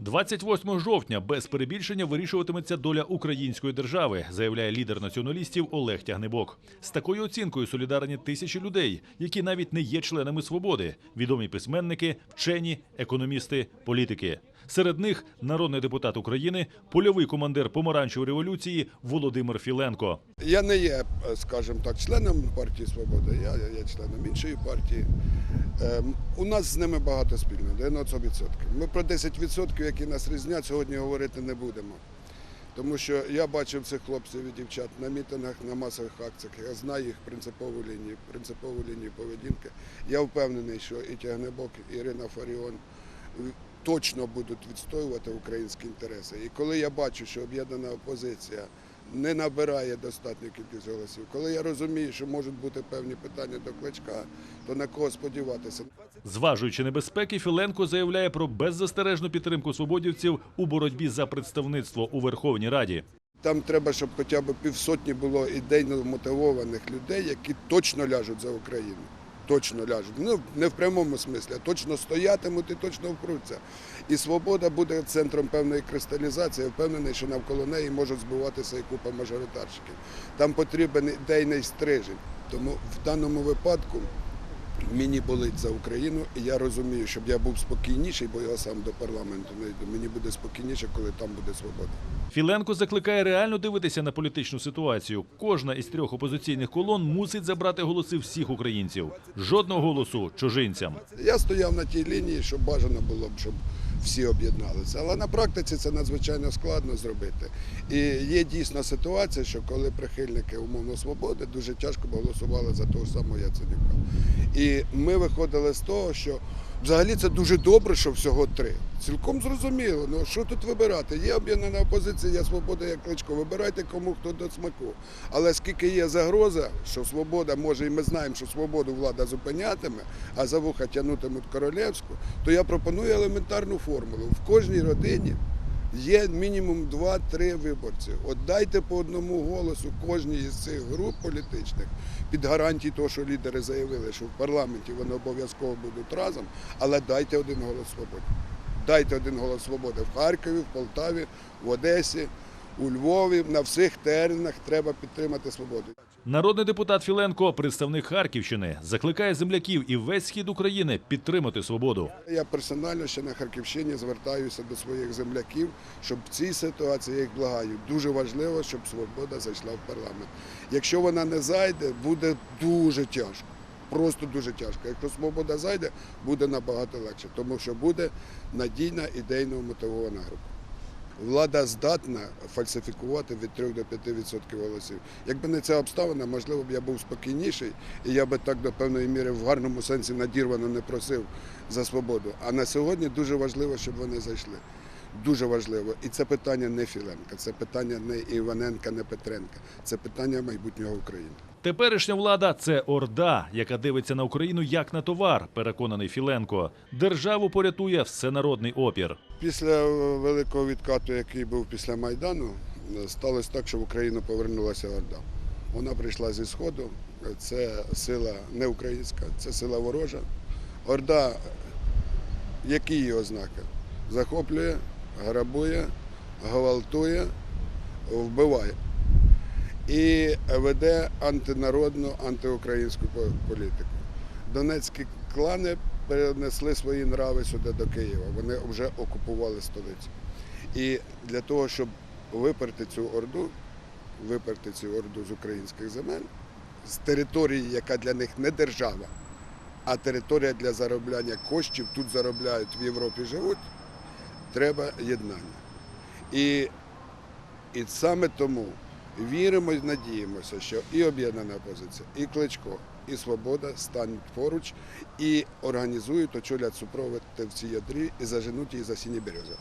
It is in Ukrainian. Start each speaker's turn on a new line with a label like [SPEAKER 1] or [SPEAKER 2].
[SPEAKER 1] 28 жовтня без перебільшення вирішуватиметься доля української держави, заявляє лідер націоналістів Олег Тягнебок. З такою оцінкою солідарні тисячі людей, які навіть не є членами свободи, відомі письменники, вчені, економісти, політики. Серед них народний депутат України, польовий командир помаранчевої революції Володимир Філенко.
[SPEAKER 2] Я не є, скажімо так, членом партії Свобода, я є членом іншої партії. Ем, У нас з ними багато спільного, 90%. Ми про 10%, які нас різнять, сьогодні говорити не будемо. Тому що я бачив цих хлопців і дівчат на мітингах, на масових акціях. Я знаю їх принципову лінію, принципову лінію поведінки. Я впевнений, що і Тягнебок, і Ірина Фаріон точно будуть відстоювати українські інтереси. І коли я бачу, що об'єднана опозиція не набирає достатньо кількість голосів, коли я розумію, що можуть бути певні питання до кличка, то на кого сподіватися?
[SPEAKER 1] Зважуючи небезпеки, Філенко заявляє про беззастережну підтримку свободівців у боротьбі за представництво у Верховній Раді.
[SPEAKER 2] Там треба, щоб хоча б півсотні було ідейно мотивованих людей, які точно ляжуть за Україну. Точно ляжуть. Ну, не в прямому смислі, а точно стоятимуть і точно впруться. І свобода буде центром певної кристалізації. Я впевнений, що навколо неї можуть збиватися і купа мажоритарщиків. Там потрібен ідейний стрижень. Тому в даному випадку мені болить за Україну, і я розумію, щоб я був спокійніший, бо я сам до парламенту не йду. Мені буде спокійніше, коли там буде свобода.
[SPEAKER 1] Філенко закликає реально дивитися на політичну ситуацію. Кожна із трьох опозиційних колон мусить забрати голоси всіх українців. Жодного голосу чужинцям.
[SPEAKER 2] Я стояв на тій лінії, що бажано було б, щоб всі об'єдналися. Але на практиці це надзвичайно складно зробити. І є дійсна ситуація, що коли прихильники умовно свободи дуже тяжко голосували за того ж самого Яценюка. І ми виходили з того, що взагалі це дуже добре, що всього три. Цілком зрозуміло. Ну що тут вибирати? Є об'єднана опозиція, є свобода, як кличко. Вибирайте кому хто до смаку. Але скільки є загроза, що свобода може, і ми знаємо, що свободу влада зупинятиме, а за вуха тягнутимуть королевську, то я пропоную елементарну формулу. В кожній родині є мінімум 2-3 виборці. От дайте по одному голосу кожній із цих груп політичних під гарантії того, що лідери заявили, що в парламенті вони обов'язково будуть разом, але дайте один голос свободи. Дайте один голос свободи в Харкові, в Полтаві, в Одесі, у Львові. На всіх теренах треба підтримати свободу.
[SPEAKER 1] Народний депутат Філенко, представник Харківщини, закликає земляків і весь схід України підтримати свободу.
[SPEAKER 2] Я персонально ще на Харківщині звертаюся до своїх земляків, щоб в цій ситуації я їх благаю. Дуже важливо, щоб свобода зайшла в парламент. Якщо вона не зайде, буде дуже тяжко. Просто дуже тяжко. Якщо свобода зайде, буде набагато легше, тому що буде надійна ідейно мотивована група. Влада здатна фальсифікувати від 3 до 5% голосів. Якби не ця обставина, можливо б я був спокійніший, і я би так до певної міри в гарному сенсі надірвано не просив за свободу. А на сьогодні дуже важливо, щоб вони зайшли. Дуже важливо. І це питання не Філенка, це питання не Іваненка, не Петренка. Це питання майбутнього України.
[SPEAKER 1] Теперішня влада це орда, яка дивиться на Україну як на товар, переконаний Філенко. Державу порятує всенародний опір.
[SPEAKER 2] Після великого відкату, який був після Майдану, сталося так, що в Україну повернулася Орда. Вона прийшла зі Сходу, це сила не українська, це сила ворожа. Орда, які її ознаки? Захоплює, грабує, гвалтує, вбиває. І веде антинародну, антиукраїнську політику. Донецькі клани перенесли свої нрави сюди до Києва. Вони вже окупували столицю. І для того, щоб виперти цю орду, виперти цю орду з українських земель, з території, яка для них не держава, а територія для заробляння коштів, тут заробляють, в Європі живуть, треба єднання. І, і саме тому віримо і надіємося, що і об'єднана опозиція, і Кличко, і Свобода стануть поруч і організують, очолять супровід в цій ядрі і заженуть її за сіні берези.